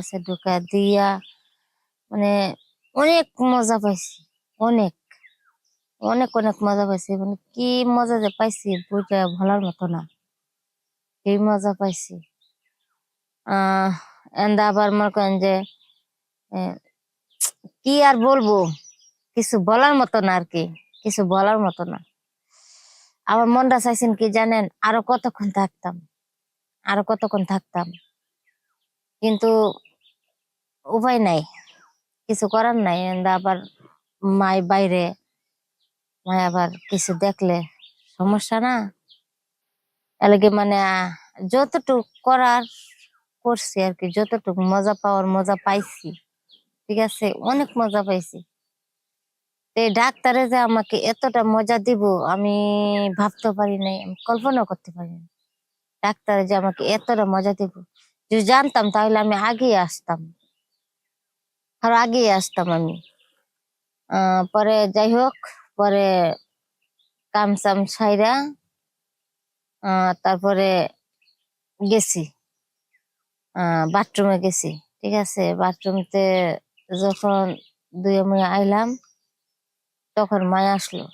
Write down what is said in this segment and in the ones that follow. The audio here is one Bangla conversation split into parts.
আছে, ঢুকা দিয়া মানে অনেক মজা পাইছি, অনেক অনেক অনেক মজা পাইছি। মানে কি মজা যে পাইছি বইটা ভোলার মতো না এই মজা পাইছি। আহ, এন্দা আবার মনে করেন যে কি আর বলব, কিছু বলার মতো না আর কি কিছু বলার মতো না। আমার মনটা চাইছেন কি জানেন, আরও কতক্ষণ থাকতাম, আরও কতক্ষণ থাকতাম। কিন্তু উপায় নাই, কিছু করার নাই। আবার মাই বাইরে মাই আবার কিছু দেখলে সমস্যা না। এলাকে মানে যতটুক করার করছি আর কি, যতটুকু মজা পাওয়ার মজা পাইছি, ঠিক আছে, অনেক মজা পাইছি। তো এই ডাক্তারে যে আমাকে এতটা মজা দিব, আমি ভাবতে পারি নাই, আমি কল্পনা করতে পারি না ডাক্তারে যে আমাকে এতটা মজা দিব যদি জানতাম তাহলে আমি আগেই আসতাম। আর আগেই আসতাম আমি। পরে যাই হোক, পরে কাম সাম সাইরা তারপরে গেছি। বাথরুমে গেছি, ঠিক আছে? বাথরুমতে যখন দুই আমি আইলাম, তখন মায়া আসলো।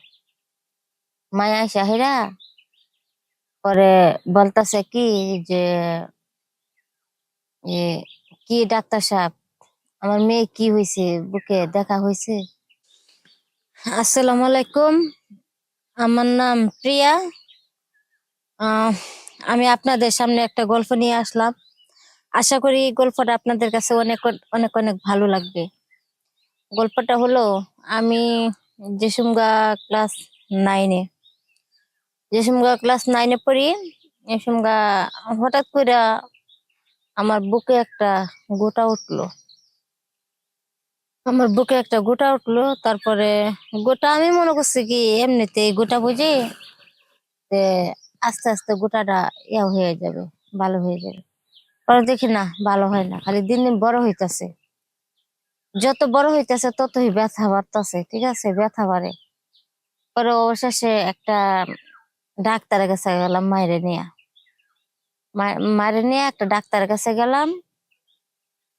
মায়া আসা হেরা পরে বলতাছে কি যে এ, কি ডাক্তার সাহেব? আমার মেয়ে কি হয়েছে বুকে দেখা হয়েছে আসসালামু আলাইকুম। আমার নাম প্রিয়া। আমি আপনাদের সামনে একটা গল্প নিয়ে আসলাম। আশা করি গল্পটা আপনাদের কাছে অনেক অনেক অনেক ভালো লাগবে। গল্পটা হলো আমি যেসমগা ক্লাস নাইনে। যেসমগা ক্লাস নাইনে পড়ি। এসমগা হঠাৎ করে আমার বুকে একটা গোটা উঠল। আমার বুকে একটা গোটা উঠল, তারপরে গোটা আমি মনে করছি কি এমনিতে গোটা বুঝি যে আস্তে আস্তে গোটাটা ইয়া হয়ে যাবে, ভালো হয়ে যাবে। পরে দেখি না, ভালো হয় না, খালি দিন দিন বড় হইতাছে। যত বড় হইতেছে ততই ব্যথা বাড়তেছে, ঠিক আছে? ব্যথা বাড়ে। পরে অবশেষে একটা ডাক্তারের কাছে গেলাম মায়েরে নিয়ে। মায়েরে নিয়ে একটা ডাক্তারের কাছে গেলাম।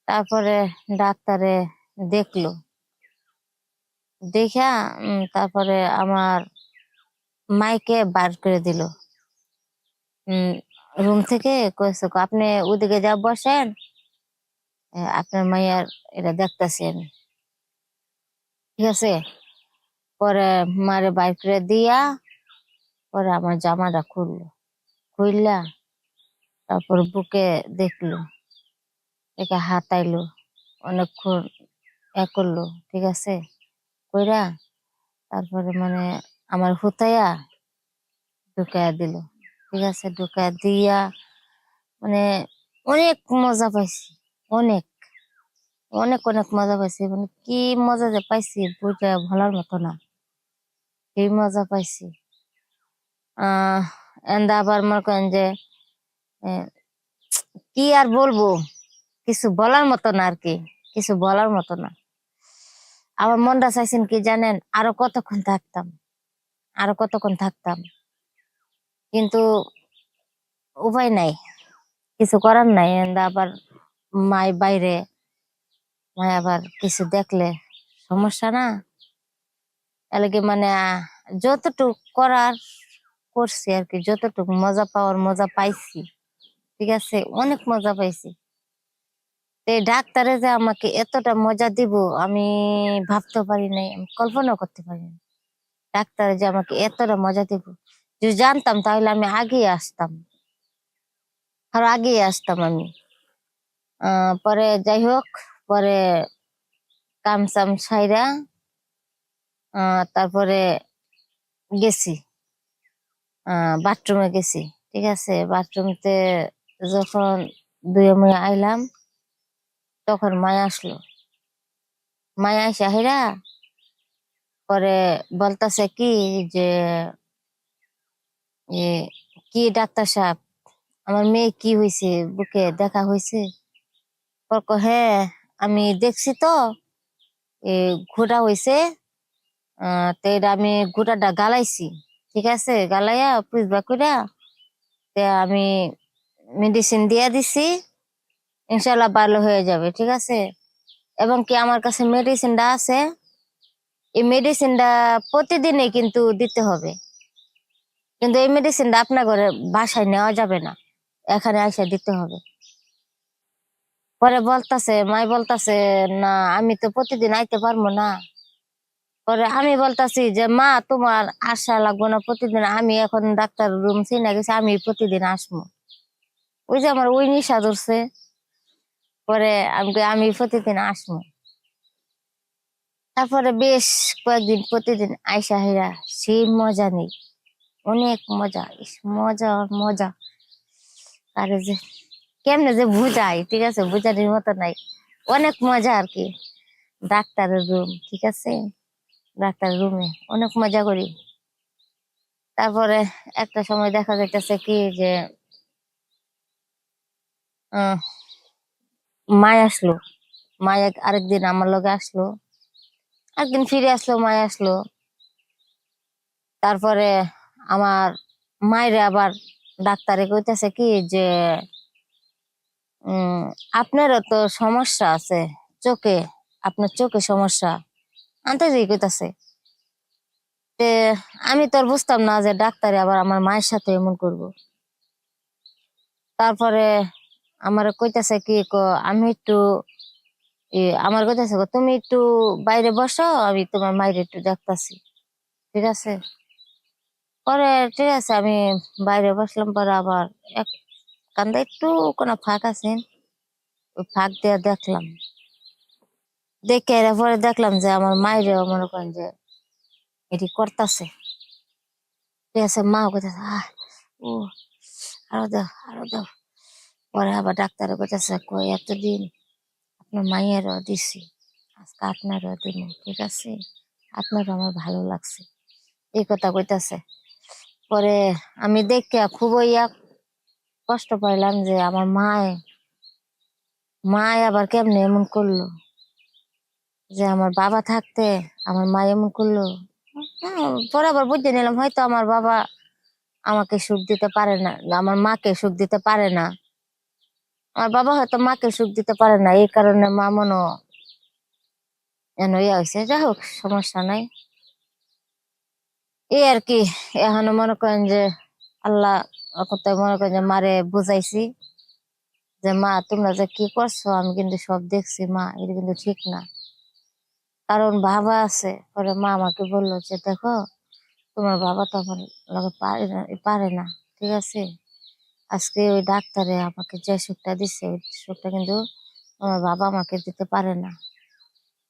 তারপরে ডাক্তারে দেখল। দেখা তারপরে আমার মাইকে বার করে দিল। রুম থেকে কয়েছে আপনি ওদিকে যা বসেন। আপনার মাইয়ার এটা দেখতেছেন ঠিক আছে? পরে মারে বাইর করে দিয়া, পরে আমার জামাটা খুললো। খুললা তারপর বুকে দেখল, একে হাতাইলো, অনেকক্ষণ এ করল, ঠিক আছে? কইরা তারপরে মানে আমার হুতাইয়া ঢুকাইয়া দিল, ঠিক আছে? ঢুকাইয়া দিয়া মানে অনেক মজা পাইছি, অনেক অনেক অনেক মজা পাইছি। মানে কি মজা যে পাইছি বইটা ভোলার মতো না এই মজা পাইছি। আহ এন্দা আবার মনে করেন যে কি আর বলব? কিছু বলার মতো না আর কি। কিছু বলার মতো না। আমার মনটা চাইছেন কি জানেন, আরও কতক্ষণ থাকতাম, আরও কতক্ষণ থাকতাম। কিন্তু উপায় নাই, কিছু করার নাই। আবার মাই বাইরে মাই আবার কিছু দেখলে সমস্যা না। এলাকে মানে যতটুক করার করছি আর কি, যতটুকু মজা পাওয়ার মজা পাইছি। ঠিক আছে? অনেক মজা পাইছি। এই ডাক্তারে যে আমাকে এতটা মজা দিব, আমি ভাবতে পারি নাই, আমি কল্পনা করতে পারি না ডাক্তারে যে আমাকে এতটা মজা দিব, যদি জানতাম তাহলে আমি আগেই আসতাম। আর আগেই আসতাম আমি। পরে যাই হোক, পরে কাম সাম সাইরা তারপরে গেছি। বাথরুমে গেছি, ঠিক আছে? বাথরুমতে যখন দুই আমি আইলাম তখন মায়া আসলো। মায়া আসা হেরা পরে বলতাছে কি যে কি ডাক্তার সাহেব আমার মেয়ে কি হয়েছে বুকে দেখা হয়েছে পর কয়, হ্যাঁ আমি দেখছি তো এ ঘোড়া হয়েছে তো এটা আমি ঘোড়াটা গালাইছি ঠিক আছে? গালাইয়া কইরা তে আমি মেডিসিন দিয়ে দিছি ইনশাল্লাহ ভালো হয়ে যাবে, ঠিক আছে? এবং কি আমার কাছে মেডিসিনটা আছে, এই মেডিসিনটা প্রতিদিনই কিন্তু দিতে হবে। কিন্তু এই মেডিসিনটা আপনার ঘরে বাসায় নেওয়া যাবে না, এখানে এসে দিতে হবে। পরে বলতাছে, মাই বলতাছে, না, আমি তো প্রতিদিন আইতে পারব না। পরে আমি বলতাছি যে, মা, তোমার আসা লাগবো না, প্রতিদিন আমি এখন ডাক্তার রুম চিনে গেছি, আমি প্রতিদিন আসব। ওই যে আমার ওই নিশা ধরছে। পরে আমি আমি প্রতিদিন আসব। তারপরে বেশ কয়েকদিন প্রতিদিন আইসা হেরা সেই মজা নেই। অনেক মজা মজা মজা। আরে যে কেমনে যে বুঝাই, ঠিক আছে? বুঝানোর মতো নাই। অনেক মজা আর কি। ডাক্তারের রুম, ঠিক আছে? ডাক্তারের রুমে অনেক মজা করি। তারপরে একটা সময় দেখা যাইতেছে কি যে মায় আসলো। মায় আরেকদিন আমার লগে আসলো। একদিন ফিরে আসলো মায় আসলো। তারপরে আমার মায়ের আবার ডাক্তারে কইতেছে কি যে আপনারও তো সমস্যা আছে চোখে, আপনার চোখে সমস্যা। আনতে যে কইতাছে আমি তো বুঝতাম না যে ডাক্তারে আবার আমার মায়ের সাথে এমন করব। তারপরে আমার কইতাছে কি আমি একটু আমার কইতাছে তুমি একটু বাইরে বসো, আমি তোমার মায়ের একটু দেখতাছি। ঠিক আছে? পরে ঠিক আছে, আমি বাইরে বসলাম, পরে আবার এক কান্দা একটু কোনো ফাঁক আছে। ওই ফাঁক দিয়ে দেখলাম। দেখে পরে দেখলাম যে আমার মায়ের মনে করেন যে এটি করতেছে। ঠিক আছে, মা কইতাছে, আহ, ও, আরও দাও আরও দাও। পরে আবার ডাক্তারে কইতাছে কই এতদিন আপনার মায়েরও দিছি, আজকে আপনারও দিন ঠিক আছে? আপনারও আমার ভালো লাগছে। এই কথা কইতাছে। পরে আমি দেখে এক কষ্ট পাইলাম যে আমার মায় মায় আবার কেমনে এমন করল? যে আমার বাবা থাকতে আমার মা এমন করল? পরে আবার বুঝতে নিলাম, হয়তো আমার বাবা আমাকে সুখ দিতে পারে না, আমার মাকে সুখ দিতে পারে না। আমার বাবা হয়তো মাকে সুখ দিতে পারে না, এই কারণে মা মনো ইয়ে হয়েছে যাই হোক, সমস্যা নাই। এই আর কি, এখনও মনে করেন যে আল্লাহ কোথায় মনে করেন যে মারে বুঝাইছি যে, মা, তোমরা যে কি করছ? আমি কিন্তু সব দেখছি, মা, এটা কিন্তু ঠিক না। কারণ বাবা আছে, পরে মা আমাকে বলল যে, দেখো, তোমার বাবা তো আমার পারে না, ঠিক আছে? আজকে ওই ডাক্তারে আমাকে যে সুখটা দিচ্ছে ওই সুখটা কিন্তু আমার বাবা আমাকে দিতে পারে না।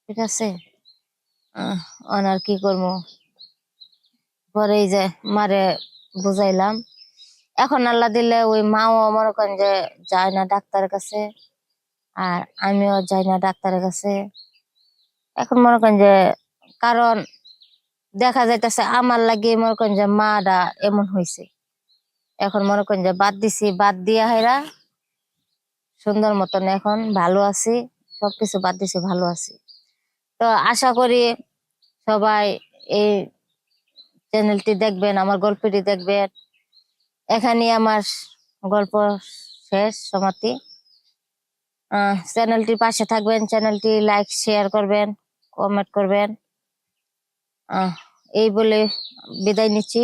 ঠিক আছে? অনার কি করব? পরে যে মারে বুঝাইলাম। এখন আল্লাহ দিলে ওই মাও মনে করেন যে যায় না ডাক্তারের কাছে, আর আমিও যাই না ডাক্তারের কাছে। এখন মনে করেন যে কারণ দেখা যাইতেছে আমার লাগে মনে করেন যে মাটা এমন হয়েছে এখন মনে করেন যে বাদ দিছি, বাদ দিয়া হেরা সুন্দর মতন এখন ভালো আছি, সবকিছু বাদ দিছি, ভালো আছি। তো আশা করি সবাই এই চ্যানেলটি দেখবেন, আমার গল্পটি দেখবেন। এখানে আমার গল্প শেষ, সমাপ্তি। চ্যানেলটির পাশে থাকবেন, চ্যানেলটি লাইক, শেয়ার করবেন, কমেন্ট করবেন। এই বলে বিদায় নিচ্ছি।